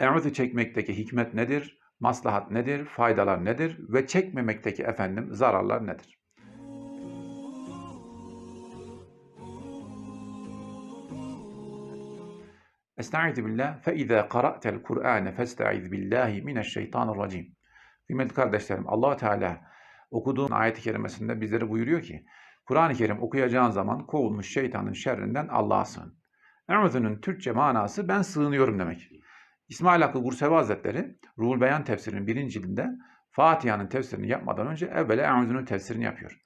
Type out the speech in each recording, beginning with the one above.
Eûzü çekmekteki hikmet nedir? Maslahat nedir? Faydalar nedir? Ve çekmemekteki efendim zararlar nedir? Estaizu billah fe izâ qara'tel Kur'âne festaiz billahi mineşşeytanirracim. Kıymetli kardeşlerim allah Teala okuduğun ayet-i kerimesinde bizlere buyuruyor ki Kur'an-ı Kerim okuyacağın zaman kovulmuş şeytanın şerrinden Allah'a sığın. Eûzü'nün Türkçe manası ben sığınıyorum demek. İsmail Hakkı Gursevi Hazretleri Ruhul Beyan tefsirinin birinci cildinde Fatiha'nın tefsirini yapmadan önce evvela Eûzü'nün tefsirini yapıyor.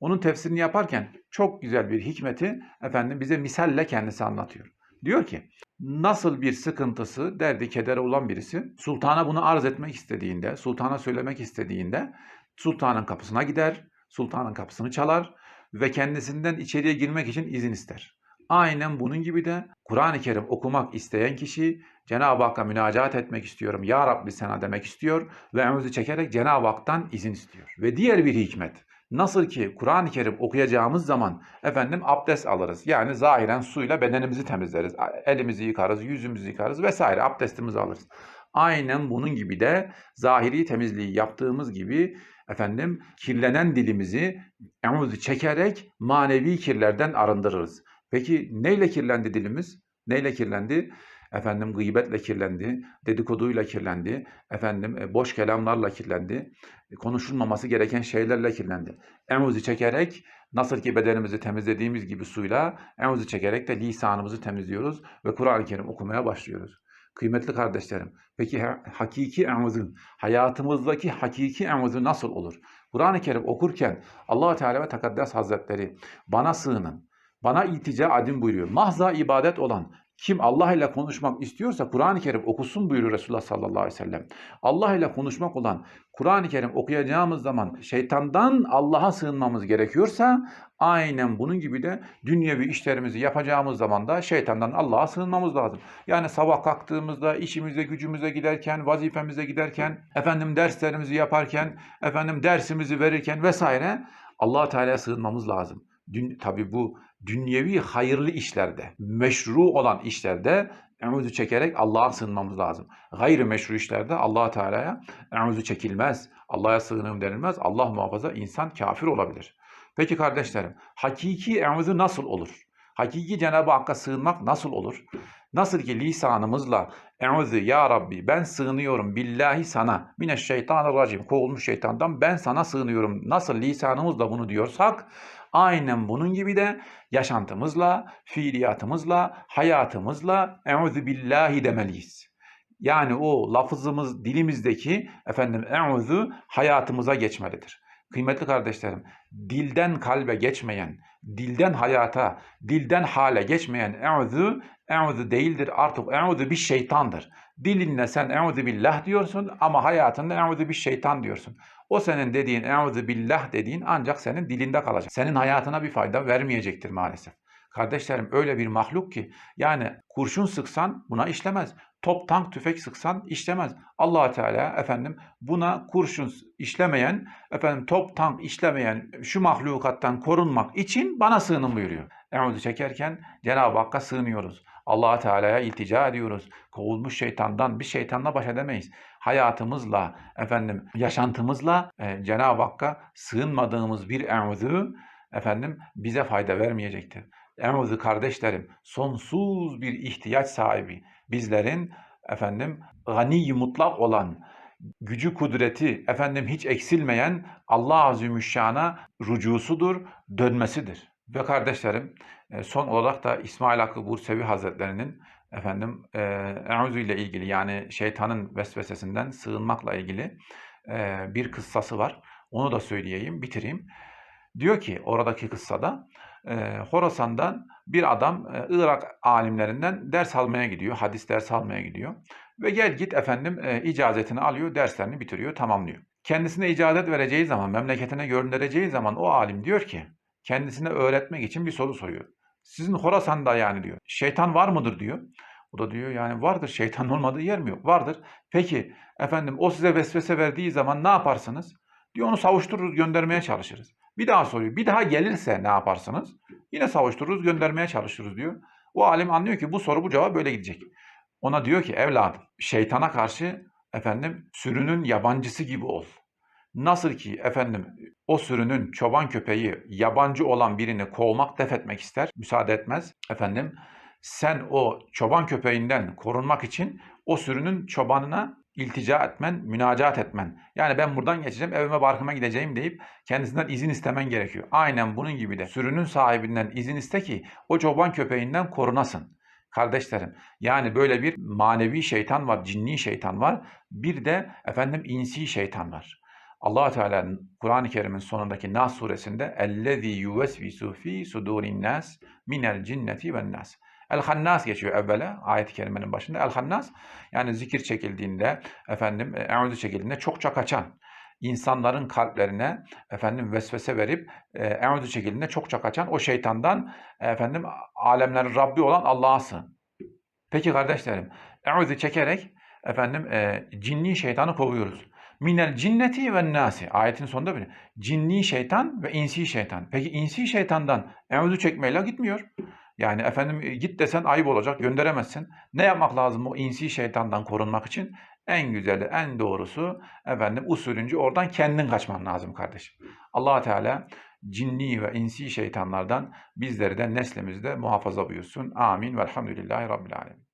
Onun tefsirini yaparken çok güzel bir hikmeti efendim bize misalle kendisi anlatıyor. Diyor ki nasıl bir sıkıntısı, derdi, kederi olan birisi sultana bunu arz etmek istediğinde, sultana söylemek istediğinde sultanın kapısına gider, sultanın kapısını çalar ve kendisinden içeriye girmek için izin ister. Aynen bunun gibi de Kur'an-ı Kerim okumak isteyen kişi Cenab-ı Hakk'a münacat etmek istiyorum. Ya Rabbi sana demek istiyor ve emzi çekerek Cenab-ı Hak'tan izin istiyor. Ve diğer bir hikmet. Nasıl ki Kur'an-ı Kerim okuyacağımız zaman efendim abdest alırız. Yani zahiren suyla bedenimizi temizleriz. Elimizi yıkarız, yüzümüzü yıkarız vesaire abdestimizi alırız. Aynen bunun gibi de zahiri temizliği yaptığımız gibi efendim kirlenen dilimizi emuzu çekerek manevi kirlerden arındırırız. Peki neyle kirlendi dilimiz? Neyle kirlendi? Efendim gıybetle kirlendi, dedikoduyla kirlendi, efendim e, boş kelamlarla kirlendi, e, konuşulmaması gereken şeylerle kirlendi. Emuzu çekerek nasıl ki bedenimizi temizlediğimiz gibi suyla emuzu çekerek de lisanımızı temizliyoruz ve Kur'an-ı Kerim okumaya başlıyoruz. Kıymetli kardeşlerim, peki hakiki emuzun, hayatımızdaki hakiki emuzu nasıl olur? Kur'an-ı Kerim okurken allah Teala ve Tekaddes Hazretleri bana sığının, bana iltica adin buyuruyor. Mahza ibadet olan, kim Allah ile konuşmak istiyorsa Kur'an-ı Kerim okusun buyuruyor Resulullah sallallahu aleyhi ve sellem. Allah ile konuşmak olan Kur'an-ı Kerim okuyacağımız zaman şeytandan Allah'a sığınmamız gerekiyorsa aynen bunun gibi de dünyevi işlerimizi yapacağımız zaman da şeytandan Allah'a sığınmamız lazım. Yani sabah kalktığımızda işimize gücümüze giderken, vazifemize giderken, efendim derslerimizi yaparken, efendim dersimizi verirken vesaire Allah Teala'ya sığınmamız lazım. Dün, tabi bu dünyevi hayırlı işlerde, meşru olan işlerde emuzu çekerek Allah'a sığınmamız lazım. Gayri meşru işlerde allah Teala'ya emuzu çekilmez. Allah'a sığınım denilmez. Allah muhafaza insan kafir olabilir. Peki kardeşlerim, hakiki emuzu nasıl olur? Hakiki Cenab-ı Hakk'a sığınmak nasıl olur? Nasıl ki lisanımızla Eûzü ya Rabbi ben sığınıyorum billahi sana mineşşeytanirracim kovulmuş şeytandan ben sana sığınıyorum. Nasıl lisanımızla bunu diyorsak aynen bunun gibi de yaşantımızla, fiiliyatımızla, hayatımızla Eûzü billahi demeliyiz. Yani o lafızımız dilimizdeki efendim eûzü hayatımıza geçmelidir. Kıymetli kardeşlerim, dilden kalbe geçmeyen, dilden hayata, dilden hale geçmeyen eûzü, eûzü değildir artık eûzü bir şeytandır. Dilinle sen eûzü billah diyorsun ama hayatında eûzü bir şeytan diyorsun. O senin dediğin eûzü billah dediğin ancak senin dilinde kalacak. Senin hayatına bir fayda vermeyecektir maalesef. Kardeşlerim öyle bir mahluk ki yani kurşun sıksan buna işlemez. Top, tank, tüfek sıksan işlemez. allah Teala efendim buna kurşun işlemeyen, efendim top, tank işlemeyen şu mahlukattan korunmak için bana sığının buyuruyor. Eûzü çekerken Cenab-ı Hakk'a sığınıyoruz. allah Teala'ya iltica ediyoruz. Kovulmuş şeytandan bir şeytanla baş edemeyiz. Hayatımızla, efendim yaşantımızla e, Cenab-ı Hakk'a sığınmadığımız bir eûzü efendim bize fayda vermeyecektir. Eûzü kardeşlerim sonsuz bir ihtiyaç sahibi bizlerin efendim gani mutlak olan gücü kudreti efendim hiç eksilmeyen Allah Azimüşşan'a rücusudur, dönmesidir. Ve kardeşlerim e, son olarak da İsmail Hakkı Bursevi Hazretlerinin efendim e, Eûzü ile ilgili yani şeytanın vesvesesinden sığınmakla ilgili e, bir kıssası var. Onu da söyleyeyim, bitireyim. Diyor ki oradaki kıssada e, Horasan'dan bir adam e, Irak alimlerinden ders almaya gidiyor. Hadis ders almaya gidiyor. Ve gel git efendim e, icazetini alıyor, derslerini bitiriyor, tamamlıyor. Kendisine icazet vereceği zaman, memleketine göndereceği zaman o alim diyor ki kendisine öğretmek için bir soru soruyor. Sizin Horasan'da yani diyor. Şeytan var mıdır diyor. O da diyor yani vardır. Şeytan olmadığı yer mi yok? Vardır. Peki efendim o size vesvese verdiği zaman ne yaparsınız? Diyor onu savuştururuz, göndermeye çalışırız. Bir daha soruyor. Bir daha gelirse ne yaparsınız? Yine savuştururuz, göndermeye çalışırız diyor. O alim anlıyor ki bu soru bu cevap böyle gidecek. Ona diyor ki evladım şeytana karşı efendim sürünün yabancısı gibi ol. Nasıl ki efendim o sürünün çoban köpeği yabancı olan birini kovmak, def etmek ister, müsaade etmez. Efendim sen o çoban köpeğinden korunmak için o sürünün çobanına iltica etmen, münacat etmen. Yani ben buradan geçeceğim, evime barkıma gideceğim deyip kendisinden izin istemen gerekiyor. Aynen bunun gibi de sürünün sahibinden izin iste ki o çoban köpeğinden korunasın. Kardeşlerim yani böyle bir manevi şeytan var, cinni şeytan var. Bir de efendim insi şeytan var. Allah Teala'nın Kur'an-ı Kerim'in sonundaki Nas suresinde ellezî yuvesvisu fî sudurin nas minel cinneti ven nas. El Hannas geçiyor evvela ayet-i kerimenin başında. El Hannas yani zikir çekildiğinde efendim eûzü çekildiğinde çokça kaçan insanların kalplerine efendim vesvese verip eûzü çekildiğinde çokça kaçan o şeytandan efendim alemlerin Rabbi olan Allah'a sığın. Peki kardeşlerim eûzü çekerek efendim e, cinni şeytanı kovuyoruz. Minel cinneti ve nasi. Ayetin sonunda bile. Cinni şeytan ve insi şeytan. Peki insi şeytandan eûzü çekmeyle gitmiyor. Yani efendim e, git desen ayıp olacak, gönderemezsin. Ne yapmak lazım o insi şeytandan korunmak için? En güzeli, en doğrusu efendim usulünce oradan kendin kaçman lazım kardeşim. allah Teala cinni ve insi şeytanlardan bizleri de neslimizde muhafaza buyursun. Amin. Velhamdülillahi Rabbil Alemin.